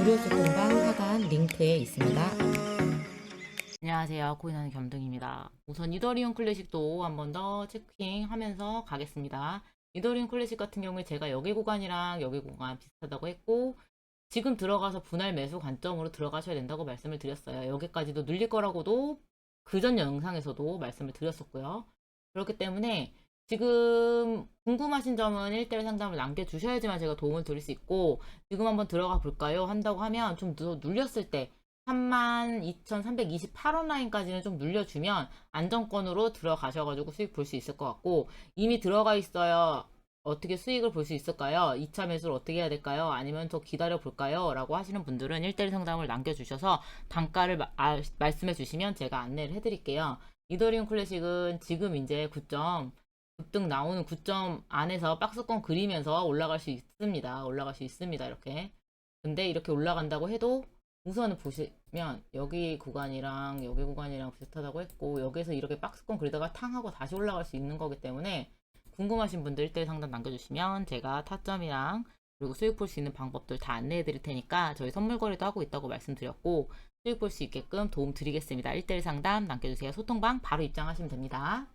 무료 소통방 하단 링크에 있습니다. 안녕하세요. 코인하는 겸등입니다. 우선 이더리움 클래식도 한 번 더 체킹하면서 가겠습니다. 이더리움 클래식 같은 경우에 제가 여기 구간이랑 여기 구간 비슷하다고 했고 지금 들어가서 분할 매수 관점으로 들어가셔야 된다고 말씀을 드렸어요. 여기까지도 눌릴 거라고도 그전 영상에서도 말씀을 드렸었고요. 그렇기 때문에 지금 궁금하신 점은 1대1 상담을 남겨주셔야지만 제가 도움을 드릴 수 있고 지금 한번 들어가 볼까요? 한다고 하면 좀더 눌렸을 때 32,328원 라인까지는 좀 눌려주면 안정권으로 들어가셔가지고 수익 볼 수 있을 것 같고 이미 들어가 있어요. 어떻게 수익을 볼 수 있을까요? 2차 매수를 어떻게 해야 될까요? 아니면 더 기다려 볼까요? 라고 하시는 분들은 1대1 상담을 남겨주셔서 단가를 마- 아, 말씀해 주시면 제가 안내를 해드릴게요. 이더리움 클래식은 지금 이제 9점 급등 나오는 9점 안에서 박스권 그리면서 올라갈 수 있습니다. 올라갈 수 있습니다. 이렇게. 근데 이렇게 올라간다고 해도 우선은 보시면 여기 구간이랑 여기 구간이랑 비슷하다고 했고 여기서 이렇게 박스권 그리다가 탕 하고 다시 올라갈 수 있는 거기 때문에 궁금하신 분들 1대1 상담 남겨주시면 제가 타점이랑 그리고 수익 볼 수 있는 방법들 다 안내해 드릴 테니까 저희 선물 거래도 하고 있다고 말씀드렸고 수익 볼 수 있게끔 도움 드리겠습니다. 1대1 상담 남겨주세요. 소통방 바로 입장하시면 됩니다.